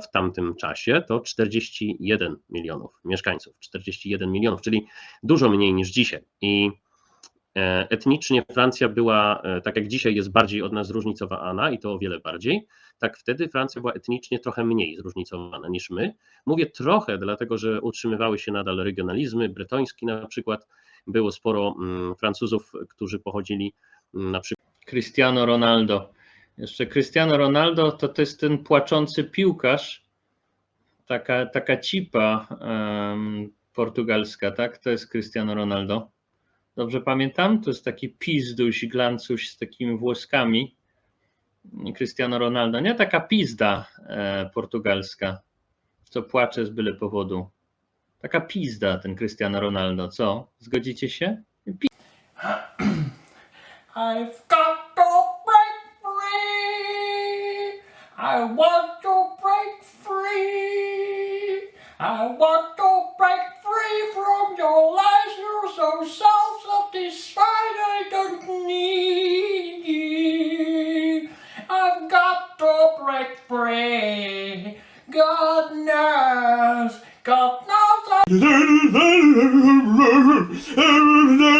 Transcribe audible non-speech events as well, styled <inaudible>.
w tamtym czasie to 41 milionów mieszkańców. 41 milionów, czyli dużo mniej niż dzisiaj. I e, etnicznie Francja była, e, tak jak dzisiaj jest bardziej od nas zróżnicowana i to o wiele bardziej, tak wtedy Francja była etnicznie trochę mniej zróżnicowana niż my. Mówię trochę, dlatego że utrzymywały się nadal regionalizmy, bretoński na przykład. Było sporo mm, Francuzów, którzy pochodzili mm, na przykład. Cristiano Ronaldo. Jeszcze Cristiano Ronaldo to, to jest ten płaczący piłkarz, taka, taka cipa em, portugalska, tak? To jest Cristiano Ronaldo. Dobrze pamiętam? To jest taki pizduś, glancuś z takimi włoskami. Cristiano Ronaldo, nie taka pizda e, portugalska, co płacze z byle powodu. Taka pizda ten Cristiano Ronaldo, co? Zgodzicie się? I've got I want to break free. I want to break free from your lies. You're so self-satisfied. I don't need you. I've got to break free. God knows. God knows. I <laughs>